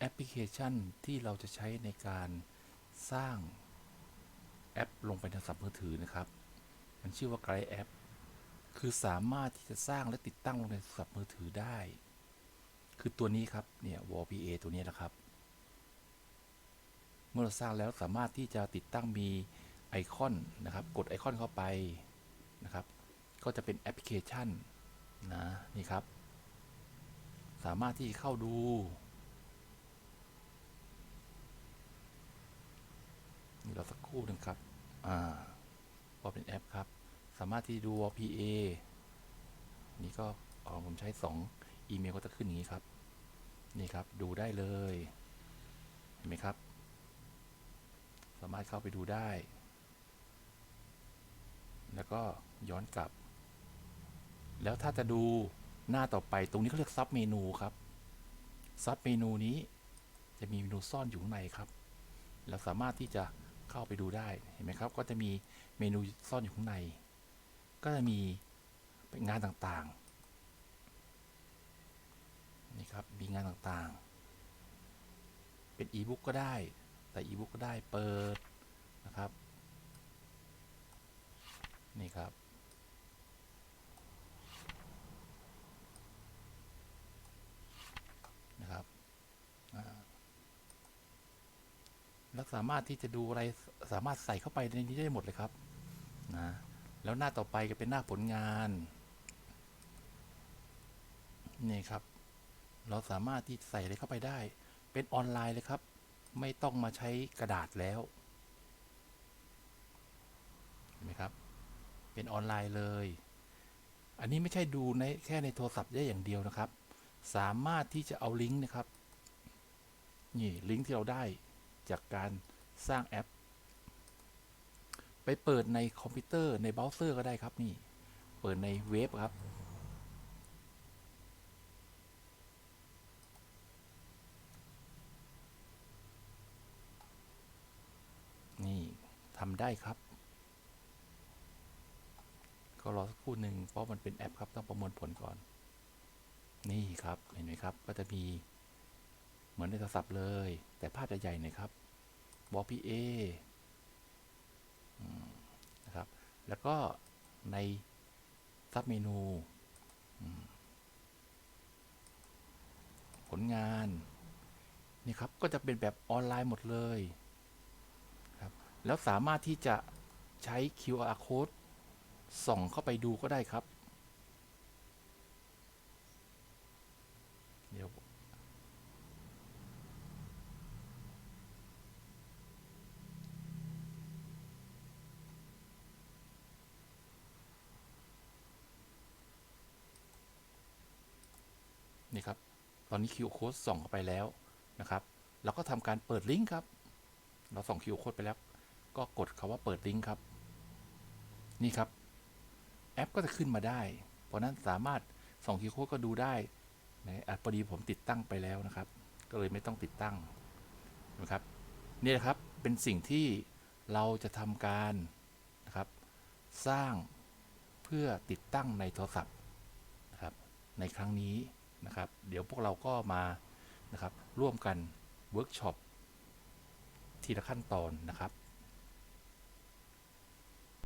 แอปพลิเคชันที่เราจะใช้ในการสร้างแอปลงไปในโทรศัพท์มือถือนะครับ มันชื่อว่า Guide App คือสามารถที่จะสร้างและติดตั้งลงในโทรศัพท์มือถือได้ คือตัวนี้ครับ เนี่ย WPA ตัวนี้นะครับ เมื่อเราสร้างแล้วสามารถที่จะติดตั้งมีไอคอนนะครับ กดไอคอนเข้าไปนะครับ ก็จะเป็นแอปพลิเคชันนะ นี่ครับ สามารถที่เข้าดู นี่เราสัก ครู่หนึ่งครับ อ่าพอเป็นแอปครับ สามารถที่ดู WPA นี่ก็ของผมใช้ 2 อีเมลก็จะขึ้นอย่างนี้ครับ นี่ครับ ดูได้เลย เห็นไหมครับ สามารถเข้าไปดูได้ แล้วก็ย้อนกลับ แล้วถ้าจะดูหน้าต่อไปตรงนี้เขาเรียกซับเมนูครับ ซับเมนูนี้จะมีเมนูซ่อนอยู่ข้างในครับ เราสามารถที่จะ เข้าไปดูได้เห็นไหมครับ ก็จะมีเมนูซ่อนอยู่ข้างใน ก็จะมีงานต่างๆนี่ครับมีงานต่างๆ เป็นอีบุ๊กก็ได้ แต่อีบุ๊กก็ได้เปิดนะครับ นี่ครับอ่า แล้วสามารถที่จะดูอะไรสามารถใส่เข้าไปในนี้ได้หมดเลยครับนะแล้วหน้าต่อไปก็เป็นหน้าผลงานนี่ครับ เราสามารถที่ใส่อะไรเข้าไปได้ เป็นออนไลน์เลยครับ ไม่ต้องมาใช้กระดาษแล้วเห็นไหมครับ เป็นออนไลน์เลย อันนี้ไม่ใช่ดูในแค่ในโทรศัพท์ได้อย่างเดียวนะครับ สามารถที่จะเอาลิงก์นะครับนี่ลิงก์ที่เราได้ จากการสร้างแอป ไปเปิดในคอมพิวเตอร์ในเบราว์เซอร์ก็ได้ครับนี่ เปิดในเว็บครับ นี่ทำได้ครับ ก็รอสักครู่หนึ่งเพราะมันเป็นแอปครับต้องประมวลผลก่อน นี่ครับเห็นไหมครับก็จะมี มือนในโทรศัพท์เลย แต่ภาพจะใหญ่หน่อยครับบอพีเอนะครับ แล้วก็ในซับเมนู ผลงาน นี่ครับ ก็จะเป็นแบบออนไลน์หมดเลยครับแล้วสามารถที่จะใช้ QR code ส่องเข้าไปดูก็ได้ครับ นี่ครับ ตอนนี้ QR code ส่องเข้าไปแล้วนะครับเราก็ทำการเปิดลิงก์ครับ เราส่อง QR code ไปแล้ว ก็กดคาว่าเปิดลิงก์ครับ นี่ครับ แอปก็จะขึ้นมาได้ เพราะนั้นสามารถส่อง QR code ก็ดูได้นะอะพอดีผมติดตั้งไปแล้วนะครับ ก็เลยไม่ต้องติดตั้งนะครับนี่นะครับเป็นสิ่งที่เราจะทำการนะครับ สร้างเพื่อติดตั้งในโทรศัพท์นะครับ ในครั้งนี้ นะครับ เดี๋ยวพวกเราก็มานะครับร่วมกันเวิร์กช็อปทีละขั้นตอนนะครับ